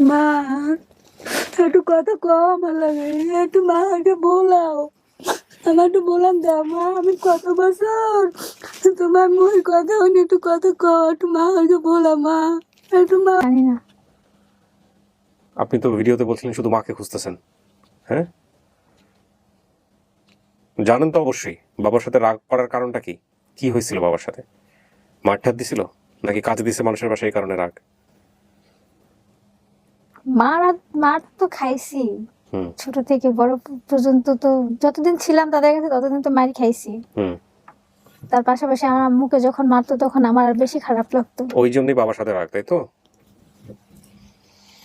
মা একটু কথা কম আমার লাগে। একটু মা একটু বলাও। আমার একটু দাও মা আমি কত বছর? তোমার কথা হয়নি একটু কথা কও একটু মা একটু বলা মা। একটু মা। আপনি তো ভিডিওতে বলছিলেন শুধু মাকে খুঁজতেছেন হ্যাঁ? জানেন তো অবশ্যই বাবার সাথে রাগ করার কারণটা কি? কি হয়েছিল বাবার সাথে? মার ঠাত দিছিল? নাকি কাজে দিছে মানুষের বাসায় এই কারণে রাগ? মার মার তো খাইছি। ছোট থেকে বড় পর্যন্ত তো যতদিন ছিলাম তাদের কাছে ততদিন তো মারি খাইছি। তার পাশাপাশি আমার আম্মুকে যখন মারতো তখন আমার আর বেশি খারাপ লাগতো। ওই জন্যই বাবার সাথে রাগ তাই তো?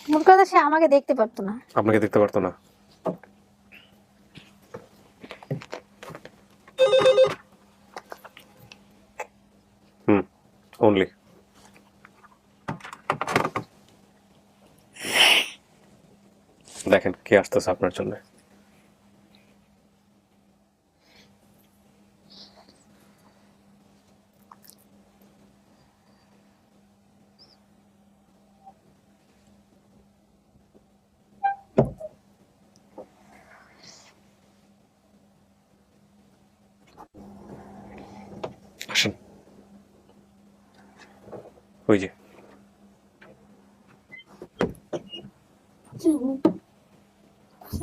মোট কথা সে আমাকে দেখতে পারতো না। আপনাকে দেখতে পারতো না? হুম অনলি দেখেন কে আসতেছে আপনার জন্য। আসেন। ওই যে।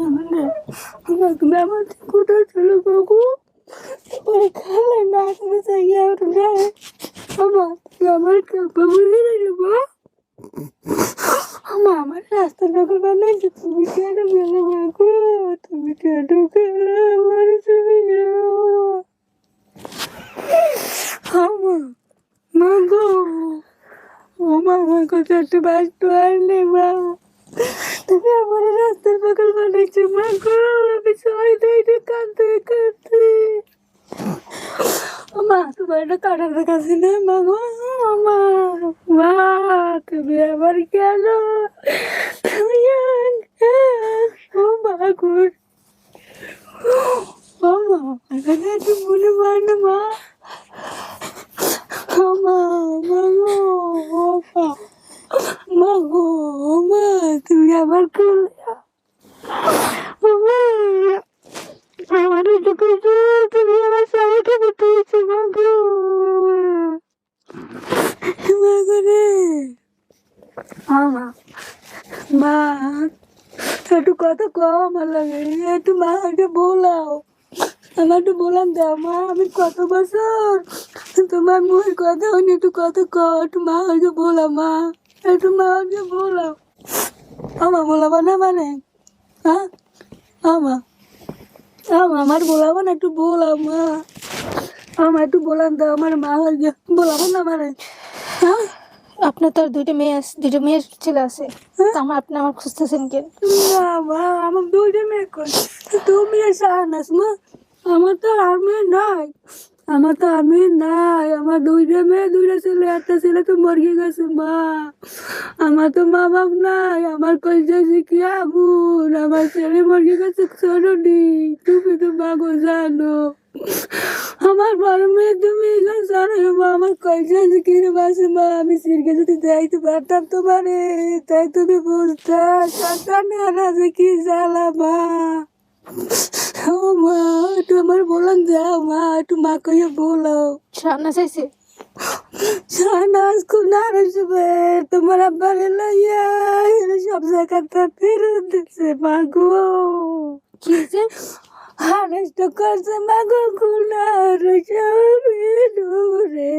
সামনে আমার আমার কোথায় চলো বাবু ওই খালে না করে চাইয়া উঠলে আমার আমার কাপড় বলে দিল মা। আমা আমার রাস্তা নকল বানাইছে, তুমি কেন গেলে বাবু তুমি কেন গেলে আমার তুমি আমা মা গো। ও মা কথা একটু বাঁচতে পারলে মা। তুমি আমার রাস্তার পাগল বানাইছো, মা গো, আমি সবাই দেখে কাঁদতে কাঁদতে। মা, তোমার একটা কাটার কাছে না, মা গো? মা মা, তুমি আবার কেন? তুমি ও মা গো। ও মা, এখানে একটু মনে মা ও মা মা গো ও মা মা গো মা তুমি আবার করলে মা আমার একটু কিছু তুমি আমার সবাইকে বলতেছো মা গো মা গো রে মা মা একটু কথা কম আমার লাগে একটু মা একটু বলাও আমার একটু বলাম দাও মা আমি কত বছর তোমার মুখের কথা হয়নি একটু কও একটু মা একটু বলা মা একটু মা একটু বলাও আমা বলাবা না মানে? হ্যাঁ আমা আমা আমার বলাবা না একটু বলাও মা। আমার একটু বলাম দাও আমার মা বলাবো না মানে? হ্যাঁ আপনার তো দুইটা মেয়ে আছে দুইটা মেয়ের ছেলে আছে। তো আমার আপনি আমার খুঁজতেছেন কেন আমার দুইটা মেয়ে কই? তুমি এসে আনাস মা? আমার তো আর মেয়ে নাই। আমার তো আর মেয়ে নাই। আমার দুইটা মেয়ে, দুইটা ছেলে, একটা ছেলে তো মরে গেছে, মা। আমার তো মা বাপ নাই। আমার কইছে কি আগুন। আমার ছেলে মরে গেছে ছোটটি তুমি তো মাগো জানো। আমার বড় মেয়ে তুমি জানো মা। আমার কইছে কি রে বাসে মা, আমি সিরকে যদি যাইতে পারতাম তোমারে, তাই তুমি বুঝতে সন্তান কি জ্বালা, মা। ও মা একটু আমার বলান যাও মা একটু মা কইয়ে বলো। রান্না চাইছে নারাজ হবে তোমার আব্বার লাইয়া এরা সব জায়গাটা ফেরত দিচ্ছে মা গো। কি হয়েছে হারেস্ট করছে মা গো সবে দূরে।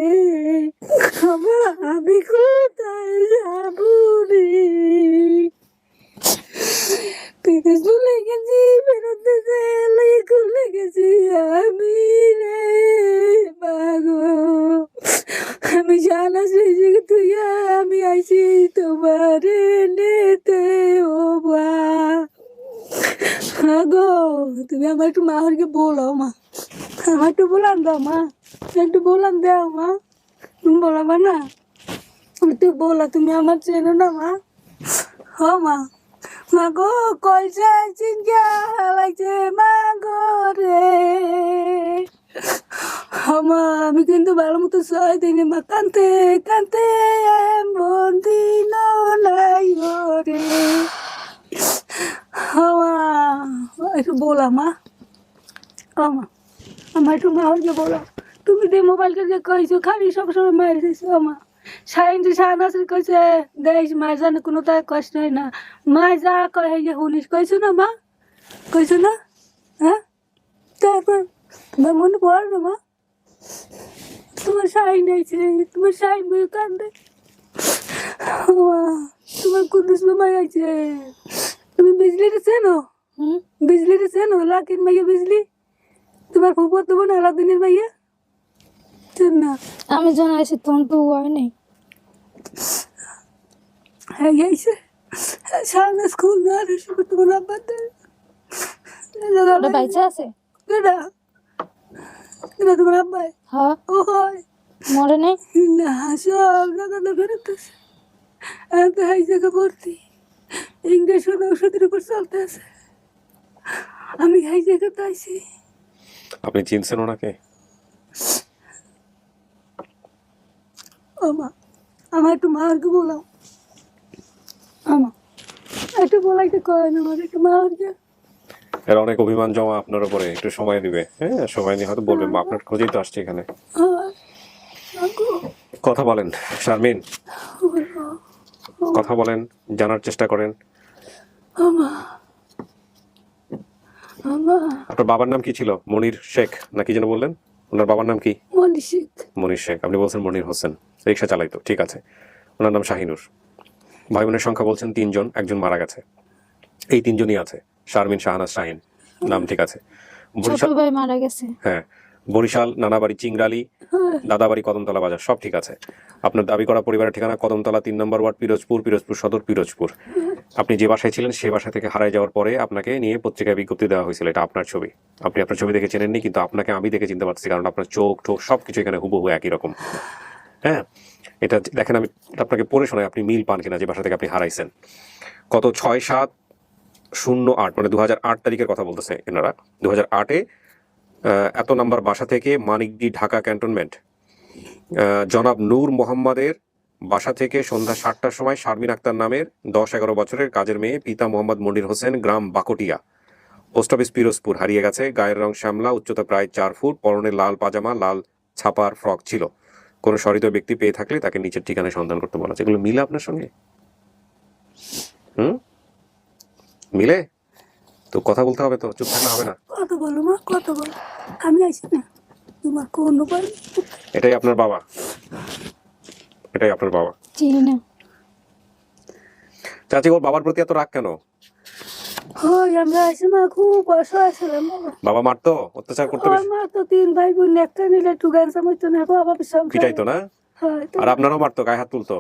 আমার আমি কোথায় যাব রে? পেটে চলে গেছি চাইলে খুলে গেছি আমি রে মাগো আমি জানা সেই তুই আমি আইছি তোমার নেতে ও মা মাগো তুমি আমার একটু মাকে বলো মা আমার একটু বলান দাও মা একটু বলান দাও মা তুমি বলাবা না একটু বলো তুমি আমার চেনো না মা হ মা মাগো কলসা চিঙ্গা লাগছে মাগো রে। আমা, আমি কিন্তু ভালো মতো সয় দিনে মা কানতে কানতে বন্দি নাই রে আমা, একটু বলা মা আমা আমার একটু মা হয়ে বলো। তুমি যে মোবাইলকে কইছো, খালি সবসময় মারি দিছো, আমা। সাইন সানাসের কইছে দেশ মায়ের জানে কোনো তার কষ্ট হয় না। মায় যা কয় যে শুনিস কইছো না মা? কইছো না? হ্যাঁ? তারপর তোমার মনে পড়ে না মা? তোমার সাইন আছে তোমার সাইন বই কান্দে। মা, তোমার কুদ্দুস মামাই আছে তুমি বিজলিটা চেনো? হুম? বিজলিটা চেনো? লাকিন মাইয়া বিজলি? তোমার ফুপুর তো বোন আলাদিনের মাইয়া? না। আমি জানা আছে তখন তো হয় নাই। গেছে সামনে স্কুল না আর এসব তোমার আব্বা ওটা বাইচা আছে? কেডা কেডা তোমার আব্বাই হ্যাঁ। ও হয়। মরে নাই? না সব জায়গাতে ফেরত আছে আমি তো এই জায়গা ভর্তি। ইংরেজ ঔষধের উপর চলতে আছে। আমি জায়গাতে আইছি। আপনি চিনছেন ওনাকে? আমার একটু মারকে বলাও। আমা একটু বলাইতে কয় না আমার একটু মারকে এর অনেক অভিমান জমা আপনার উপরে একটু সময় দিবে। হ্যাঁ সময় নিয়ে হয়তো বলবেন আপনার খোঁজেই তো আসছে এখানে। কথা বলেন শারমিন। কথা বলেন জানার চেষ্টা করেন। আপনার বাবার নাম কি ছিল? মনির শেখ না কি যেন বললেন? ওনার বাবার নাম কি? মনীষিক মনির শেখ আপনি বলছেন মনির হোসেন রিক্সা চালাইতো ঠিক আছে। ওনার নাম শাহিনুর। ভাই বোনের সংখ্যা বলছেন তিনজন একজন মারা গেছে। এই তিনজনই আছে শারমিন শাহনাজ শাহিন নাম ঠিক আছে। বরিশাল ভাই মারা গেছে। হ্যাঁ বরিশাল নানাবাড়ি চিংড়ালি দাদাবাড়ি কদমতলা বাজার সব ঠিক আছে। আপনার দাবি করা পরিবারের ঠিকানা কদমতলা তিন নম্বর ওয়ার্ড পিরোজপুর পিরোজপুর সদর পিরোজপুর। আপনি যে বাসায় ছিলেন সে বাসা থেকে হারাই যাওয়ার পরে আপনাকে নিয়ে পত্রিকায় বিজ্ঞপ্তি দেওয়া হয়েছিল এটা আপনার ছবি। আপনি আপনার ছবি দেখে চেনেননি কিন্তু আপনাকে আমি দেখে চিনতে পারছি কারণ আপনার চোখ টোক সবকিছু এখানে হুবহু একই রকম। হ্যাঁ এটা দেখেন আমি আপনাকে পড়ে শোনাই, আপনি মিল পান কিনা যে বাসা থেকে আপনি হারাইছেন। কত ছয় সাত শূন্য আট মানে দু তারিখের কথা বলতেছে এনারা। দু হাজার আটে এত নাম্বার বাসা থেকে মানিকদি ঢাকা ক্যান্টনমেন্ট। জনাব নূর মোহাম্মদের বাসা থেকে সন্ধ্যা সাতটার সময় শারমিন আক্তার নামের দশ এগারো বছরের কাজের মেয়ে পিতা মোহাম্মদ মনির হোসেন গ্রাম বাকটিয়া। পোস্ট অফিস পিরোজপুর হারিয়ে গেছে, গায়ের রং শ্যামলা, উচ্চতা প্রায় চার ফুট, পরনে লাল পাজামা, লাল ছাপার ফ্রক ছিল। কোনো সরিত ব্যক্তি পেয়ে থাকলে তাকে নিচের ঠিকানায় সন্ধান করতে বলা হচ্ছে এগুলো মিলে আপনার সঙ্গে? হুম? মিলে? তো কথা বলতে হবে তো চুপ থাকলে হবে না। কত বলো মা কত বলো। আমি আইছি না। তোমার কোন উপায় এটাই আপনার বাবা। এটাই আপনার বাবা। চিনি না। চাচি ওর বাবার প্রতি এত রাগ কেন ওই আমরা আইসি মা খুব অসহায় ছিলাম বাবা বাবা মারতো অত্যাচার করতে ওর বেশি মা তো তিন ভাই বোন একটা নিলে একটু গান সামইতো না বাবা পিটাইতো না? আর আপনারও মারতো গায়ে হাত তুলতো?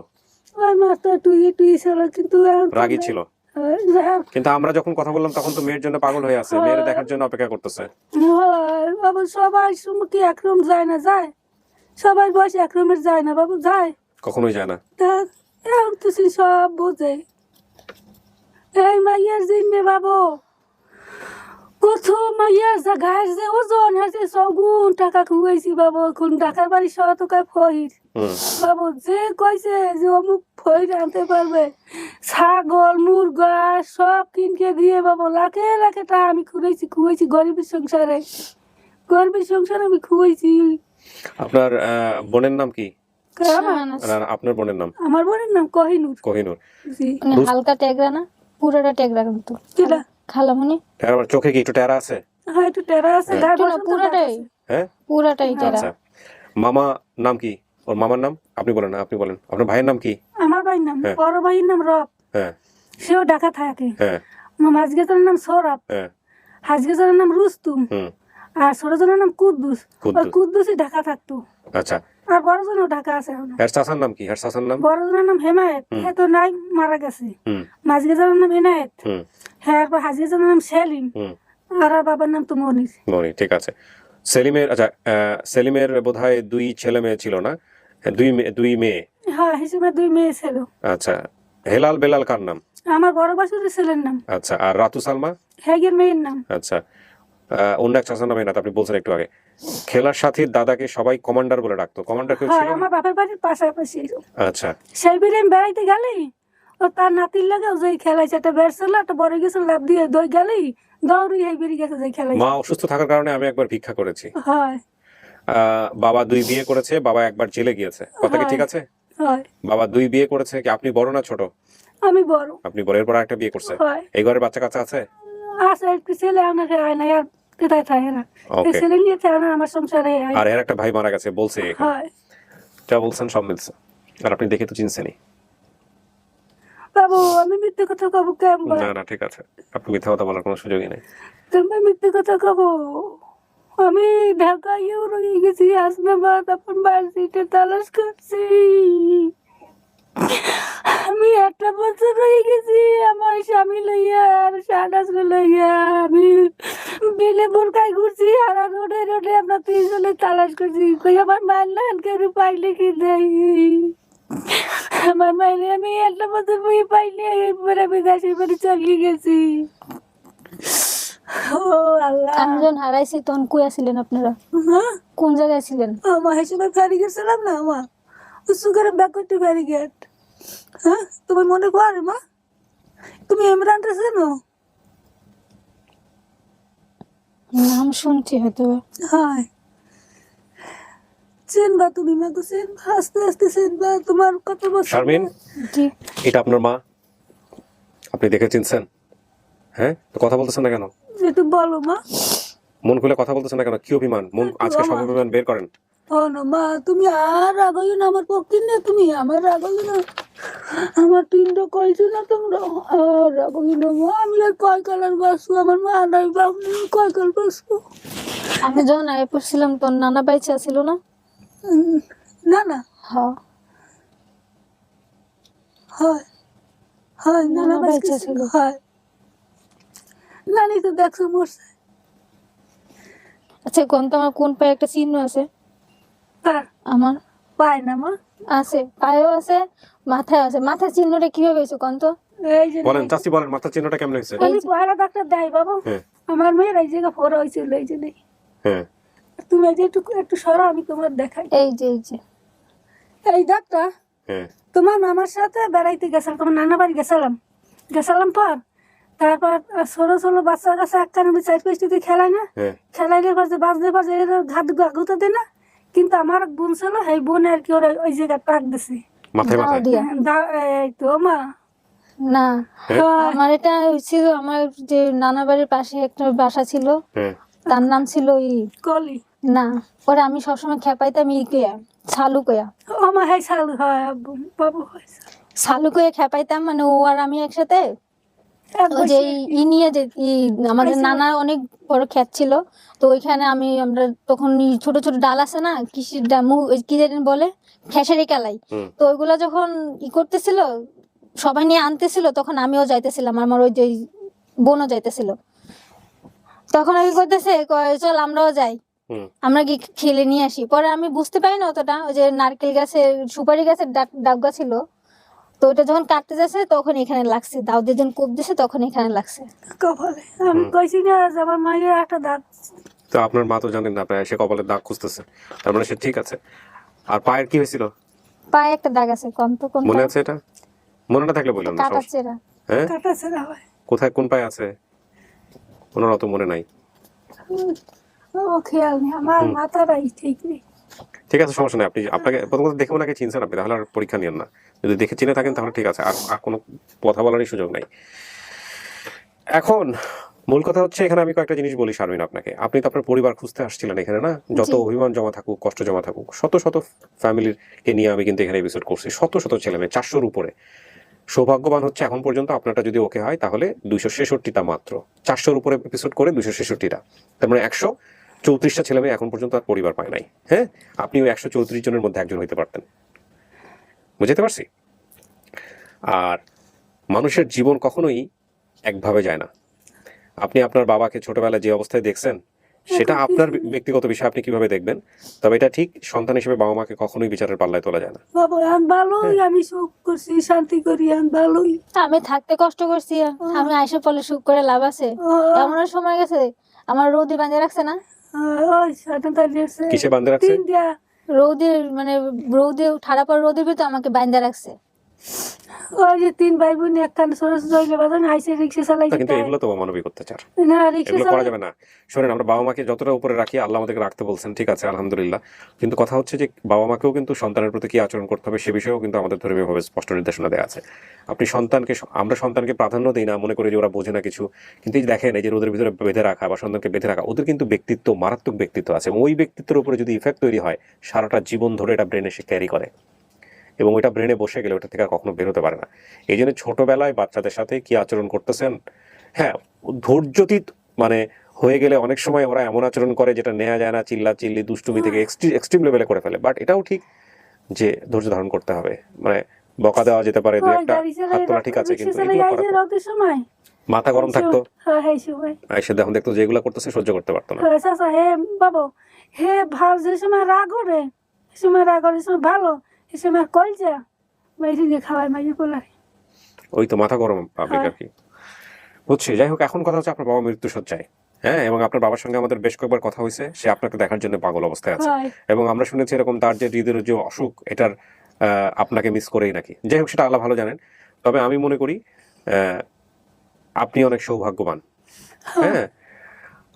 ওই মা তো টুই টুই ছিল কিন্তু এখন তো রাগী নাই। ছিল। কিন্তু আমরা যখন কথা বললাম তখন তো মেয়ের জন্য পাগল হয়ে আছে মেয়ের দেখার জন্য অপেক্ষা করতেছে। হয়, বাবু সবাই সময় কি এক রুম যায় না যায়। সবাই বয়স এক রুমের যায় না বাবু যায়। কখনোই যায় না। তা এখন তো সব বোঝে। এই মাইয়ার জিম্মে বাবু। কত মাইয়ার যা গায়ের যে ওজন আছে সগুন টাকা খুয়াইছি বাবু এখন ঢাকার বাড়ি শত টাকা ফহির বাবু যে কইছে যে অমুক ফহির আনতে পারবে ছাগল মুরগা সব কিনকে দিয়ে বাবু লাখে লাখে টাকা আমি খুঁড়েছি খুঁয়েছি গরিবের সংসারে। গরিবের সংসারে আমি খুঁয়েছি। আপনার বোনের নাম কি? আপনার বোনের নাম? আমার বোনের নাম কহিনুর। কোহিনুর। মানে হালকা ট্যাগরা না? পুরোটা ট্যাগরা কিন্তু? খালামনি আমার চোখে কি একটু টেরা আছে? হ্যাঁ একটু টেরা আছে হ্যাঁ। পুরোটাই। হ্যাঁ? পুরাটাই টেরা। আচ্ছা। মামা নাম কি? ওর মামার নাম? আপনি বলেন আপনি বলেন। আপনার ভাইয়ের নাম কি? আমার ভাইয়ের নাম হ্যাঁ। বড় ভাইয়ের নাম রব। হ্যাঁ। সেও ঢাকা থাকে। হ্যাঁ। মাঝগেজনের নাম সৌরভ। হ্যাঁ। হাজগেজনের নাম রুস্তুম হুম। আর ছোটজনের নাম কুদ্দুস। কুদ্দুসই ঢাকা থাকতো। আচ্ছা। আর বড়জনও ঢাকা আছে এখনও। হ্যার চাচার নাম কি? চাচার নাম? বড়জনের নাম হেমায়েত। হুম। হ্যাঁ তো নাই মারা গেছে। হুম। মাঝগেজনের নাম এনায়েত হুম। হ্যাঁ আর হাজগেজনের নাম সেলিম। আর বাবার নাম তো মনির। মনি ঠিক আছে। সেলিমের আচ্ছা সেলিমের বোধহয় দুই ছেলে মেয়ে ছিল না? দুই মেয়ে দুই মেয়ে? হ্যাঁ হিসেবে দুই মেয়ে ছিল। আচ্ছা হেলাল বেলাল কার নাম? আমার বড় বাসুরের ছেলের নাম। আচ্ছা আর রাতু সালমা? হ্যাগের মেয়ের নাম। আচ্ছা আহ, অন্য এক চাচার নাম এনাথ আপনি বলছেন একটু আগে। খেলার সাথীর দাদাকে সবাই কমান্ডার বলে ডাকতো। কমান্ডার কেউ হ্যাঁ ছিল আমার বাপের বাড়ির পাশাপাশি। আচ্ছা। সেই বিলে আমি বেড়াইতে গেলেই ও তার নাতির লাগে যে খেলাইছে একটা ব্যাট ছিল একটা বড় গেছে লাভ দিয়ে দই গেলেই দৌড়ি এই বেরিয়ে গেছে যে খেলাইছে। মা অসুস্থ থাকার কারণে আমি একবার ভিক্ষা করেছি। হয়। বাবা দুই বিয়ে করেছে বাবা একবার জেলে গিয়েছে। কথা কি ঠিক আছে? হয়। বাবা দুই বিয়ে করেছে কি আপনি বড় না ছোট? আমি বড়। আপনি বড় এরপর একটা বিয়ে করছে হয়। এই ঘরের বাচ্চা কাচ্চা আছে? আছে একটু ছেলে আমাকে আয় না কোথায় থাকে না? এই ছেলে নিয়ে থাকে না আমার সংসারে আর এর একটা ভাই মারা গেছে বলছে এখানে। যা বলছেন সব মিলছে। আর আপনি দেখে তো চিনছেনই। বাবু আমি মিথ্যে কথা কব কেমন না না ঠিক আছে। আপনি মিথ্যা কথা বলার কোনো সুযোগই নেই। তুমি মিথ্যে কথা কব? আমি ঢাকায়ও রয়ে গেছি হাসনাবাদ আপন বাড়িতে তালাশ করছি। আমি একটা বছর রয়ে গেছি আমার স্বামী লইয়া আর সাদাস লইয়া আমি বেলে বোরকায় ঘুরছি আর রোডে রোডে আমরা তিনজনে তালাশ করছি কই আমার মায়ের লাল কেউ পাইলে কি দেয়? আমার মায়ের আমি একটা বছর বই পাইলে এরপরে আমি দেশের বাড়ি চলিয়ে গেছি। আমি যখন হারাইছি তখন কই ছিলেন আপনারা? হ্যাঁ? কোন জায়গায় ছিলেন? আমার হিসেবে ফেরি গেছিলাম না মা সুগারে ব্যাক করতে ফেরি গেট। হ্যাঁ? তুমি মনে কর মা? তুমি ইমরানটা চেনো? নাম শুনছি হয়তো। হয়। চেনবা তুমি মা তো চেনবা। আস্তে আস্তে চেনবা। তোমার কত বছর শারমিন জি। এটা আপনার মা? আপনি দেখে চিনছেন হ্যাঁ? তো কথা বলতেছেন না কেন? একটু বলো মা। মন খুলে কথা বলতেছেন না কেন? কি অভিমান? মন আজকে সব অভিমান বের করেন। ও মা তুমি আর রাগই না আমার পক্ষে না তুমি আমার রাগই না। আমার তিনটা কইছো না তোমরা আর রাগই না মা। আমি আর কয় কালার বাসবো? আমার মা নাই বাপ নেই কয় কাল বাসবো? আমি যখন আগে পড়ছিলাম তোর নানা বাইচা ছিল না? না না হ্যাঁ হয় হয় নানা বাস বেঁচে ছিল। হয়। নানি তো দেখছ মরছে আচ্ছা কোন তোমার কোন পায়ে একটা চিহ্ন আছে? আমার পায় না মা। আছে পায়েও আছে মাথায় আছে। মাথার চিহ্নটা কীভাবে হয়েছে কোন তো? এই বলেন চাচি বলেন মাথার চিহ্নটা কেমন হয়েছে? আমি পয়লা ডাক্তার দেয় বাবু। হ্যাঁ। আমার মেয়ের এই জায়গা ফোরা হয়েছিল এই যে নেই হ্যাঁ। তুমি এই যে একটু একটু সরো আমি তোমার দেখাই। এই যে এই যে। এই ডাক্তার হ্যাঁ। তোমার মামার সাথে বেড়াইতে গেছিলাম তোমার নানা বাড়ি গেছিলাম। গেছিলাম পর তারপর ছোটো ছোটো বাচ্চা কাছে একটা আমি চার পেস্টিতে খেলায় না। হ্যাঁ। খেলাইলে বাজে বাজতে বাজে এর ঘাট গাগুতে দে না কিন্তু আমার বোন ছিল এই বোন আর কি ওরা ওই জায়গায় টাক দিছে। মাথায় মাথায়? দিয়া। তো মা। না। হ্যাঁ? আমার এটা ছিল আমার যে নানা বাড়ির পাশে একটা বাসা ছিল হ্যাঁ। তার নাম ছিল ই। কলি। না ওরা আমি সবসময় খেপাইতাম ই কয়া ছালু কয়া মা হ্যাঁ চালু হয় বাবু ছালু কয়ে খেপাইতাম মানে ও আর আমি একসাথে যে ই- নিয়ে যে আমাদের নানা অনেক বড় ক্ষেত ছিল। তো ওইখানে আমি আমরা তখন ছোট ছোট ডাল আছে না কৃষির কি জানি বলে? খেসারি কালাই। তো ওইগুলো যখন ই করতেছিল সবাই নিয়ে আনতেছিল তখন আমিও যাইতেছিলাম আমার ওই যে বোনও যাইতেছিল। তখন আমি করতেছে চল আমরাও যাই। আমরা কি খেলে নিয়ে আসি? পরে আমি বুঝতে পারি না অতটা ওই যে নারকেল গাছের সুপারি গাছের ডাব ডাবগা ছিল। তো ওটা যখন কাটতে যাচ্ছে তখন এখানে লাগছে। দাউদের যখন কোপ দিছে তখন এখানে লাগছে। কপালে। আমি কইছি না যে আমার মায়ের একটা দাঁত। তো আপনার মা তো জানেন না আপনার সে কপালের দাগ খুঁজতেছে। তার মানে সে ঠিক আছে। আর পায়ের কি হয়েছিল? পায়ে একটা দাগ আছে কোন তো কোন মনে আছে এটা? মনে না থাকলে বললাম না কাটাচ্ছে এরা হ্যাঁ? কাটা ছেড়া হয়। কোথায় কোন পায়ে আছে? ওনার অত মনে নাই। ও খেয়াল নেই। আমার মাথা মাথাটাই ঠিক নেই। ঠিক আছে সমস্যা নেই। আপনি আপনাকে প্রথম কথা দেখে ওনাকে চিনছেন আপনি তাহলে আর পরীক্ষা নিয়েন না। যদি দেখে চিনে থাকেন তাহলে ঠিক আছে। আর আর কোনো কথা বলারই সুযোগ নাই। এখন মূল কথা হচ্ছে এখানে আমি কয়েকটা জিনিস বলি শারমিন আপনাকে। আপনি তো আপনার পরিবার খুঁজতে আসছিলেন এখানে না? যত অভিমান জমা থাকুক কষ্ট জমা থাকুক শত শত ফ্যামিলির কে নিয়ে আমি কিন্তু এখানে এপিসোড করছি। শত শত ছেলে মেয়ে চারশোর উপরে। সৌভাগ্যবান হচ্ছে এখন পর্যন্ত আপনারটা যদি ওকে হয় তাহলে দুইশো ছেষট্টিটা মাত্র। চারশোর উপরে এপিসোড করে দুইশো ছেষট্টিটা। তার মানে একশো চৌত্রিশটা ছেলে মেয়ে এখন পর্যন্ত আর পরিবার পায় নাই। হ্যাঁ? আপনি ওই একশো চৌত্রিশ জনের মধ্যে একজন হইতে পারতেন। বুঝতে পারছি? আর মানুষের জীবন কখনোই একভাবে যায় না। আপনি আপনার বাবাকে ছোটবেলায় যে অবস্থায় দেখছেন সেটা আপনার ব্যক্তিগত বিষয় আপনি কীভাবে দেখবেন? তবে এটা ঠিক সন্তান হিসেবে বাবা মাকে কখনোই বিচারের পাল্লায় তোলা যায় না। বাবা আমি ভালোই আমি সুখ করছি শান্তি করি আমি ভালোই। আমি থাকতে কষ্ট করছি আমি আইসে পলে সুখ করে লাভ আছে। এমন সময় গেছে আমার রৌদি বাঁধে রাখছে না? কিসে বান্ধে রাখছে তিন দিয়া রৌদির মানে রৌদি ঠাড়া পর রৌদির ভিতরে আমাকে বাঁধে রাখছে ওই যে তিন ভাই বোন একখান সরস জইলে বাজান হাইসে রিক্সা চালাইছে কিন্তু এগুলো তো অত্যাচার। না রিক্সা এগুলো করা যাবে না। শোনেন আমরা বাবা মাকে যতটা উপরে রাখি আল্লাহ আমাদেরকে রাখতে বলছেন ঠিক আছে আলহামদুলিল্লাহ। কিন্তু কথা হচ্ছে যে বাবা মাকেও কিন্তু সন্তানের প্রতি কি আচরণ করতে হবে সে বিষয়েও কিন্তু আমাদের ধর্মীয়ভাবে স্পষ্ট নির্দেশনা দেওয়া আছে। আপনি সন্তানকে আমরা সন্তানকে প্রাধান্য দিই না মনে করি যে ওরা বোঝে না কিছু। কিন্তু এই দেখেন এই যে ওদের ভিতরে বেঁধে রাখা বা সন্তানকে বেঁধে রাখা ওদের কিন্তু ব্যক্তিত্ব মারাত্মক ব্যক্তিত্ব আছে। এবং ওই ব্যক্তিত্বের উপরে যদি ইফেক্ট তৈরি হয় সারাটা জীবন ধরে এটা ব্রেনে সে ক্যারি করে। এবং ওইটা ব্রেনে বসে গেলে ওটা থেকে কখনো বেরোতে পারে না। এই জন্য ছোটবেলায় বাচ্চাদের সাথে কি আচরণ করতেছেন? হ্যাঁ ধৈর্যতীত মানে হয়ে গেলে অনেক সময় ওরা এমন আচরণ করে যেটা নেওয়া যায় না চিল্লা চিল্লি দুষ্টুমি থেকে এক্সট্রিম লেভেলে করে ফেলে। বাট এটাও ঠিক যে ধৈর্য ধারণ করতে হবে। মানে বকা দেওয়া যেতে পারে দু একটা হাত তোলা ঠিক আছে কিন্তু করা মাথা গরম থাকতো। হ্যাঁ হ্যাঁ সময়। এসে দেখুন দেখতো যেগুলো করতেছে সহ্য করতে পারতো না। হ্যাঁ হে বাবু। হে ভালো যে সময় রাগ সে সময় রাগ ওরে সময় ভালো। সে সময় কলজা বাইরে দিয়ে খাওয়াই মাইয়ে পোলারে ওই তো মাথা গরম পাবলিক হ্যাঁ। আর কি বুঝছি যাই হোক এখন কথা হচ্ছে আপনার বাবা মৃত্যু সজ্জায় হ্যাঁ এবং আপনার বাবার সঙ্গে আমাদের বেশ কয়েকবার কথা হয়েছে সে আপনাকে দেখার জন্য পাগল অবস্থায় আছে। এবং আমরা শুনেছি এরকম তার যে হৃদের যে অসুখ এটার আপনাকে মিস করেই নাকি। যাই হোক সেটা আল্লাহ ভালো জানেন। তবে আমি মনে করি আহ, আপনি অনেক সৌভাগ্যবান। হ্যাঁ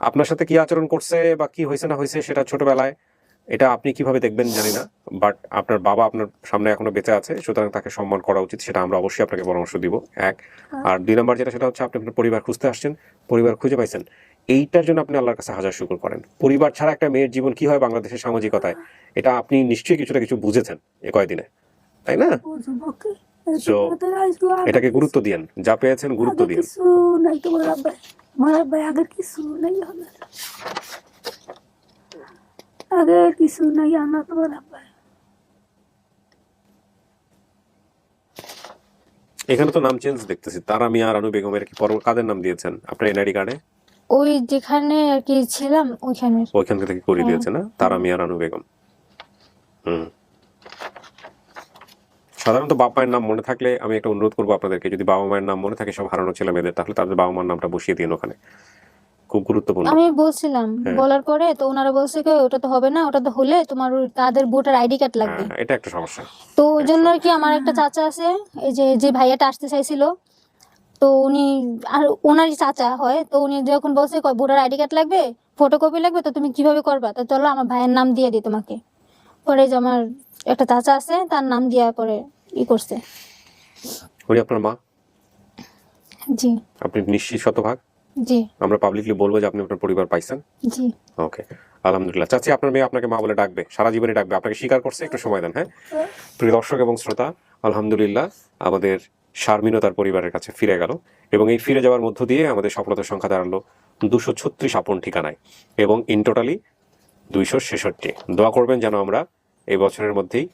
আপনার সাথে কি আচরণ করছে বা কি হয়েছে না হয়েছে সেটা ছোটবেলায় এটা আপনি কীভাবে দেখবেন জানি না বাট আপনার বাবা আপনার সামনে এখনও বেঁচে আছে সুতরাং তাকে সম্মান করা উচিত সেটা আমরা অবশ্যই আপনাকে পরামর্শ দিব। এক আর দুই নম্বর যেটা সেটা হচ্ছে আপনি আপনার পরিবার খুঁজতে আসছেন পরিবার খুঁজে পাইছেন এইটার জন্য আপনি আল্লাহর কাছে হাজার শুকুর করেন। পরিবার ছাড়া একটা মেয়ের জীবন কি হয় বাংলাদেশের সামাজিকতায় এটা আপনি নিশ্চয়ই কিছুটা কিছু বুঝেছেন এ কয়দিনে তাই না? এটাকে গুরুত্ব দিয়েন যা পেয়েছেন গুরুত্ব আগে দিন কিছু নাই তোমার আব্বাই আমার আব্বাই আগে কিছু নাই আমার আগে কিছু নাই আমার তোমার আব্বাই এখানে তো নাম চেঞ্জ দেখতেছি। তারা মিয়া রানু বেগমের কি পর কাদের নাম দিয়েছেন? আপনার এনআইডি কার্ডে? ওই যেখানে আর কি ছিলাম ওইখানে। ওইখান থেকে করে হ্যাঁ। দিয়েছে না? তারা মিয়া রানু বেগম। হুম। সাধারণত বাবা মায়ের নাম মনে থাকলে আমি একটা অনুরোধ করব আপনাদেরকে যদি বাবা মায়ের নাম মনে থাকে সব হারানো ছেলে মেয়েদের তাহলে তাদের বাবা মার নামটা বসিয়ে দিন ওখানে। খুব গুরুত্বপূর্ণ। আমি বলছিলাম হ্যাঁ। বলার পরে তো ওনারা বলছে কি ওটা তো হবে না ওটা তো হলে তোমার তাদের ভোটার আইডি কার্ড লাগবে। হ্যাঁ, এটা একটা সমস্যা। তো ওই জন্য কি আমার একটা চাচা আছে এই যে যে ভাইয়াটা আসতে চাইছিল তো উনি আর ওনারই চাচা হয় তো উনি যখন বলছে ভোটার আইডি কার্ড লাগবে ফটোকপি লাগবে তো তুমি কীভাবে করবা? তো চলো আমার ভাইয়ের নাম দিয়ে দিই তোমাকে। পরে যে আমার একটা চাচা আছে তার নাম দেওয়ার পরে ই করছে। উনি আপনার মা? জি। আপনি নিশ্চিত শতভাগ? জি। আমরা পাবলিকলি বলব যে আপনি আপনার পরিবার পাইছেন। জি। ওকে আলহামদুলিল্লাহ। চাচি আপনার মেয়ে আপনাকে মা বলে ডাকবে সারা জীবনে ডাকবে। আপনাকে স্বীকার করছে একটু সময় দেন হ্যাঁ? প্রিয় দর্শক এবং শ্রোতা আলহামদুলিল্লাহ আমাদের শারমিনও তার পরিবারের কাছে ফিরে গেল এবং এই ফিরে যাওয়ার মধ্য দিয়ে আমাদের সফলতার সংখ্যা দাঁড়াল দুশো ছত্রিশ আপন ঠিকানায় এবং ইন টোটালি দুইশো ছেষট্টি। দোয়া করবেন যেন আমরা এই বছরের মধ্যেই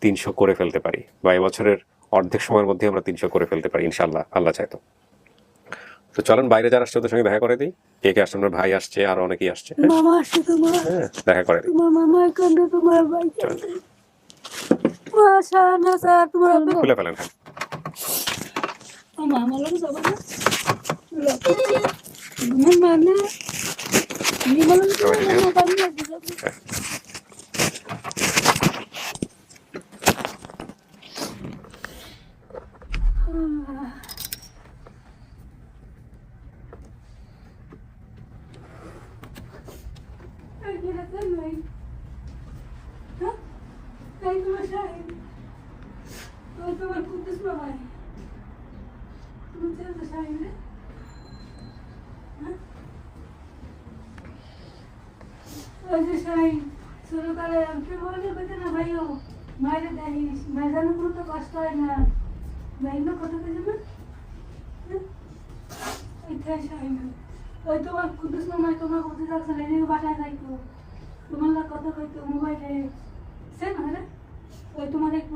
তিনশো করে ফেলতে পারি বা এই বছরের অর্ধেক সময়ের মধ্যে আমরা তিনশো করে ফেলতে পারি ইনশাল্লাহ আল্লাহ চাইতো। তো চলেন বাইরে যারা আসছে ওদের সঙ্গে দেখা করে দিই। কে কে আসছে ভাই আসছে আর অনেকেই আসছে? মামা আসছে তোমার। হ্যাঁ দেখা করে দিই। তোমার মামা কান্দে তোমার ভাই কান্দে মাশা না স্যার তোমার খুলে ফেলেন হ্যাঁ মামা আমার লোক যাবে না? তোমার মানে আমি বললাম? তোমার যাবে Ay, mira, también. ¿No? Ay, no me sale. No, তোমার কুদ্দুস বাবাই। তুমি চেলতে চাই না? হ্যাঁ? ওই যে সাই, ছোটকালে আমাকে বলে কইতে না ভাইও, মায়েরে দেখিস, মায়ের যেন কোনো তো কষ্ট হয় না। ভাই না কথা কইছে না? হ্যাঁ? এইটাই সাই না। ওই তোমার কুদ্দুস মামাই তোমার কথা যাচ্ছে না, এদিকে বাসায় যাইতো। তোমার লাগে কথা কইতো মোবাইলে। সে না রে? ওই তোমার এই কুদ্দুস মামাই ওই।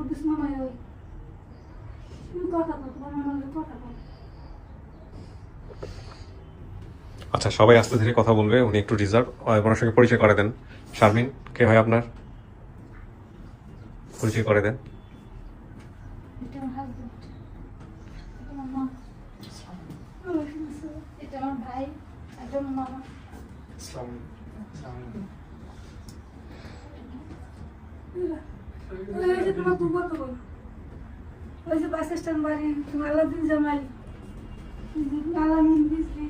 তুমি কথা কও, তোমার মামার লগে কথা কও। আচ্ছা সবাই আস্তে ধীরে কথা বলবে, উনি একটু রিজার্ভ ওনার সঙ্গে পরিচয় করে দেন শারমিন, কে হয় আপনার পরিচয় করে দেন এটা আমার হাজবেন্ড এটা আমার মা ওয়ালাইকুম আসসালাম। এটা আমার ভাই এটা আমার মামা এই যে তোমার বুবা তো বলো। ওই যে বাস স্ট্যান্ড বাড়ি আলাদিন জামাই। আলামিন বিজলি?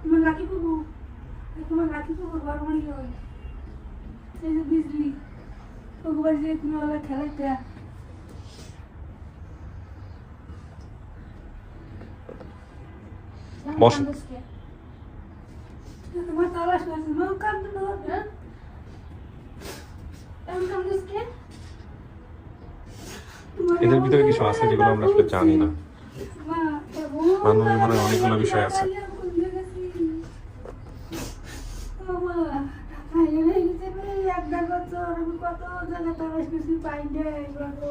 তোমার লাকি বাবু তোমার লাকি বাবু বড় বাড়ি হয় এই যে বিজলি। ওকে বাড়ি যে তুমি ওলা খেলাইতে। করছে মা কান্দো না হ্যাঁ এমন কান্দোস কে? তোমার এদের ভিতরে কিছু আছে যেগুলো আমরা আসলে জানি না মানবী মনে হয় অনেকগুলো বিষয় আছে। বাবা, হায় রে, এই যে রে, একটা বছর আমি কত জায়গায় তালাশ করছি, পাই নাই, বাবু।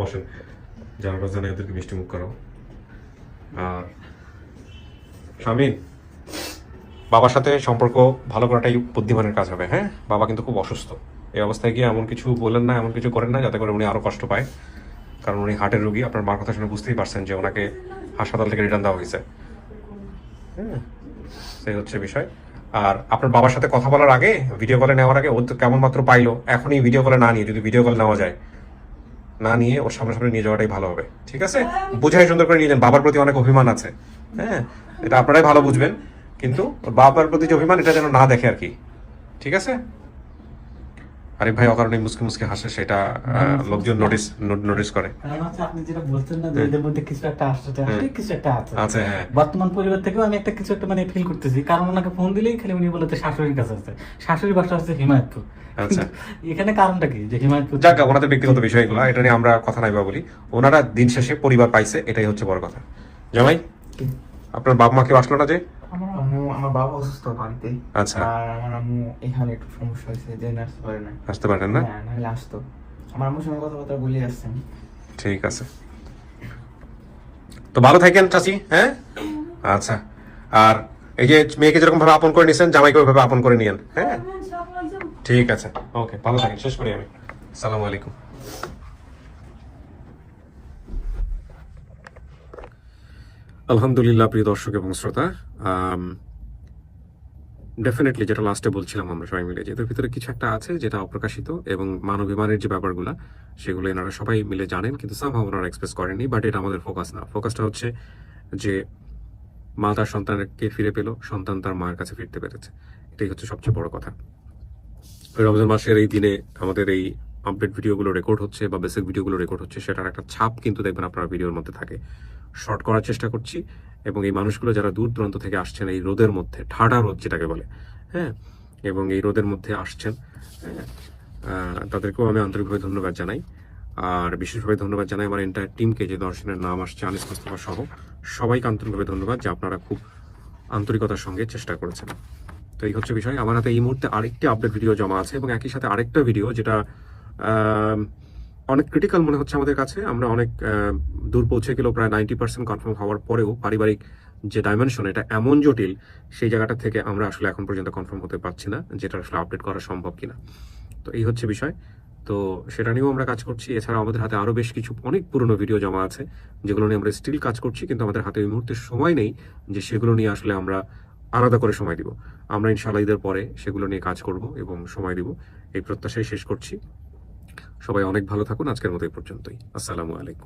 বসেন। জানাটা জানাই ওদেরকে মিষ্টি মুখ করো আর স্বামীন বাবার সাথে সম্পর্ক ভালো করাটাই বুদ্ধিমানের কাজ হবে হ্যাঁ? বাবা কিন্তু খুব অসুস্থ। এই অবস্থায় গিয়ে এমন কিছু বলেন না, এমন কিছু করেন না, যাতে করে উনি আরও কষ্ট পায়। কারণ উনি হার্টের রোগী, আপনার মার কথা শুনে বুঝতেই পারছেন যে ওনাকে হাসপাতাল থেকে রিটার্ন দেওয়া হয়েছে। হ্যাঁ সেই হচ্ছে বিষয়। আর আপনার বাবার সাথে কথা বলার আগে ভিডিও কলে নেওয়ার আগে ও তো কেমন মাত্র পাইলো, এখনই ভিডিও কলে না নিয়ে যদি ভিডিও কল নেওয়া যায় না নিয়ে ওর সামনে সামনে নিয়ে যাওয়াটাই ভালো হবে, ঠিক আছে? বুঝাই সুন্দর করে নিয়ে যান, বাবার প্রতি অনেক অভিমান আছে হ্যাঁ? এটা আপনারাই ভালো বুঝবেন, কিন্তু বাবার প্রতি যে অভিমান, এটা যেন না দেখে আর কি, ঠিক আছে? আরে ভাই অকারণে মুসকে মুসকে হাসে সেটা লোকজন নোটিস নোটিস করে। আপনি যেটা বলছেন না এদের মধ্যে কিছু একটা আসছে আসলে কিছু একটা আছে। হ্যাঁ। বর্তমান পরিবার থেকেও আমি একটা কিছু একটা মানে ফিল করতেছি। কারণ ওনাকে ফোন দিলেই খালি উনি বলে যে শাশুড়ির কাছে আছে। শাশুড়ির বাসা হচ্ছে হিমায়তপুর। আচ্ছা। এখানে কারণটা কি? যে হিমায়তপুর যাক ওনাদের ব্যক্তিগত বিষয়গুলো এটা নিয়ে আমরা কথা নাই বা বলি। ওনারা দিন শেষে পরিবার পাইছে এটাই হচ্ছে বড় কথা। জামাই আপনার বাপ মা কেউ আসলো না যে? আমার আম্মু আমার বাবা অসুস্থ বাড়িতে আচ্ছা। আর আমার আম্মু এখানে একটু সমস্যা হয়েছে যে আসতে পারে না আসতে পারেন না? হ্যাঁ নাহলে আসতো। আমার আম্মুর সঙ্গে কথাবার্তা বলে আসছেন। ঠিক আছে। তো ভালো থাকেন চাচি হ্যাঁ? আচ্ছা। আর এই যে মেয়েকে যেরকম ভাবে আপন করে নিয়েছেন জামাইকে ওইভাবে আপন করে নিয়েন হ্যাঁ? ঠিক আছে। ওকে ভালো থাকেন শেষ করি আমি। সালাম আলাইকুম। আলহামদুলিল্লাহ, প্রিয় দর্শক এবং শ্রোতা ডেফিনেটলি যেটা লাস্টে বলছিলাম আমরা সবাই মিলে, যে এদের ভিতরে কিছু একটা আছে যেটা অপ্রকাশিত এবং মানবিমানের যে ব্যাপারগুলো, সেগুলো এনারা সবাই মিলে জানেন, কিন্তু সামহাও ওনারা এক্সপ্রেস করেননি বাট এটা আমাদের ফোকাস না। ফোকাসটা হচ্ছে যে মা তার সন্তানকে ফিরে পেল, সন্তান তার মায়ের কাছে ফিরতে পেরেছে। এটাই হচ্ছে সবচেয়ে বড় কথা। রমজান মাসের এই দিনে আমাদের এই আপডেট ভিডিওগুলো রেকর্ড হচ্ছে বা বেসিক ভিডিওগুলো রেকর্ড হচ্ছে, সেটার একটা ছাপ কিন্তু দেখবেন আপনারা ভিডিওর মধ্যে থাকে। শর্ট করার চেষ্টা করছি এবং এই মানুষগুলো যারা দূর দূরান্ত থেকে আসছেন এই রোদের মধ্যে ঠাডা রোদ যেটাকে বলে হ্যাঁ? এবং এই রোদের মধ্যে আসছেন হ্যাঁ, তাদেরকেও আমি আন্তরিকভাবে ধন্যবাদ জানাই। আর বিশেষভাবে ধন্যবাদ জানাই আমার এন্টায়ার টিমকে যে দর্শনের নাম আসছে আনিস মোস্তফা সহ। সবাইকে আন্তরিকভাবে ধন্যবাদ যে আপনারা খুব আন্তরিকতার সঙ্গে চেষ্টা করেছেন। তো এই হচ্ছে বিষয়। আমার হাতে এই মুহূর্তে আরেকটি আপডেট ভিডিও জমা আছে এবং একই সাথে আরেকটা ভিডিও যেটা অনেক ক্রিটিক্যাল মনে হচ্ছে আমাদের কাছে। আমরা অনেক দূর পৌঁছে গেলেও প্রায় নাইনটি পার্সেন্ট কনফার্ম হওয়ার পরেও পারিবারিক যে ডাইমেনশন এটা এমন জটিল, সেই জায়গাটা থেকে আমরা আসলে এখন পর্যন্ত কনফার্ম হতে পারছি না, যেটা আসলে আপডেট করা সম্ভব কিনা। তো এই হচ্ছে বিষয়। তো সেটা নিয়েও আমরা কাজ করছি। এছাড়া আমাদের হাতে আরও বেশ কিছু অনেক পুরনো ভিডিও জমা আছে, যেগুলো নিয়ে আমরা স্টিল কাজ করছি, কিন্তু আমাদের হাতে এই মুহূর্তে সময় নেই যে সেগুলো নিয়ে আসলে আমরা আলাদা করে সময় দিব। আমরা ইনশাআল্লাহ ঈদের পরে সেগুলো নিয়ে কাজ করব এবং সময় দিব। এই প্রত্যাশাই শেষ করছি। সবাই অনেক ভালো থাকুন। আজকের মতো এই পর্যন্তই। আসসালামু আলাইকুম।